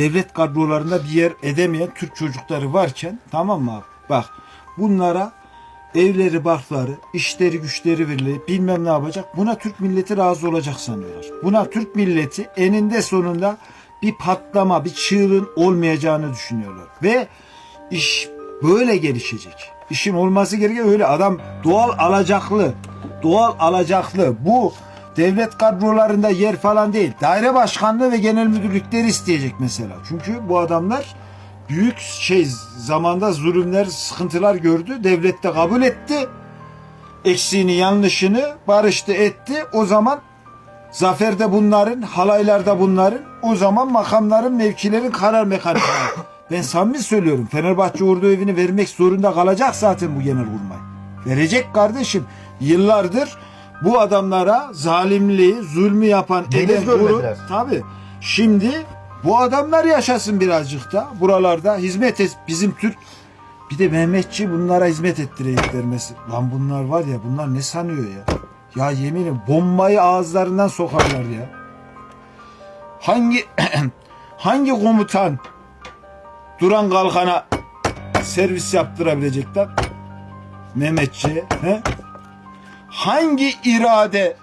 devlet kadrolarında bir yer edemeyen Türk çocukları varken tamam mı abi? Bak bunlara evleri barkları, işleri güçleri verilip bilmem ne yapacak. Buna Türk milleti razı olacak sanıyorlar. Buna Türk milleti eninde sonunda bir patlama, bir çığlığın olmayacağını düşünüyorlar. Ve iş böyle gelişecek. İşin olması gereken öyle. Adam doğal alacaklı. Doğal alacaklı. Bu devlet kadrolarında yer falan değil. Daire başkanlığı ve genel müdürlükleri isteyecek mesela. Çünkü bu adamlar büyük şey zamanda zulümler, sıkıntılar gördü. Devlet de kabul etti. Eksiğini, yanlışını barıştı, etti. O zaman zafer de bunların, halaylar da bunların. O zaman makamların, mevkilerin karar mekanizmaları. Ben samimi söylüyorum. Fenerbahçe Ordu evini vermek zorunda kalacak zaten bu genelkurmay. Verecek kardeşim. Yıllardır bu adamlara zalimliği, zulmü yapan Deniz görmediler. Tabii. Şimdi bu adamlar yaşasın birazcık da buralarda hizmet et bizim Türk bir de Mehmetçi bunlara hizmet mesela. Lan bunlar var ya bunlar ne sanıyor ya? Ya yeminim bombayı ağızlarından sokarlar ya. Hangi hangi komutan duran kalkana servis yaptırabilecekler? Mehmetçi he? Hangi irade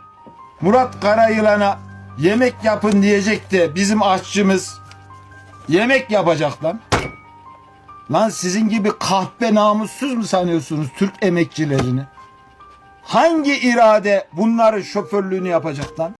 Murat Karayılan'a yemek yapın diyecek de bizim aşçımız yemek yapacak lan. Lan sizin gibi kahpe namussuz mu sanıyorsunuz Türk emekçilerini? Hangi irade bunların şoförlüğünü yapacak lan?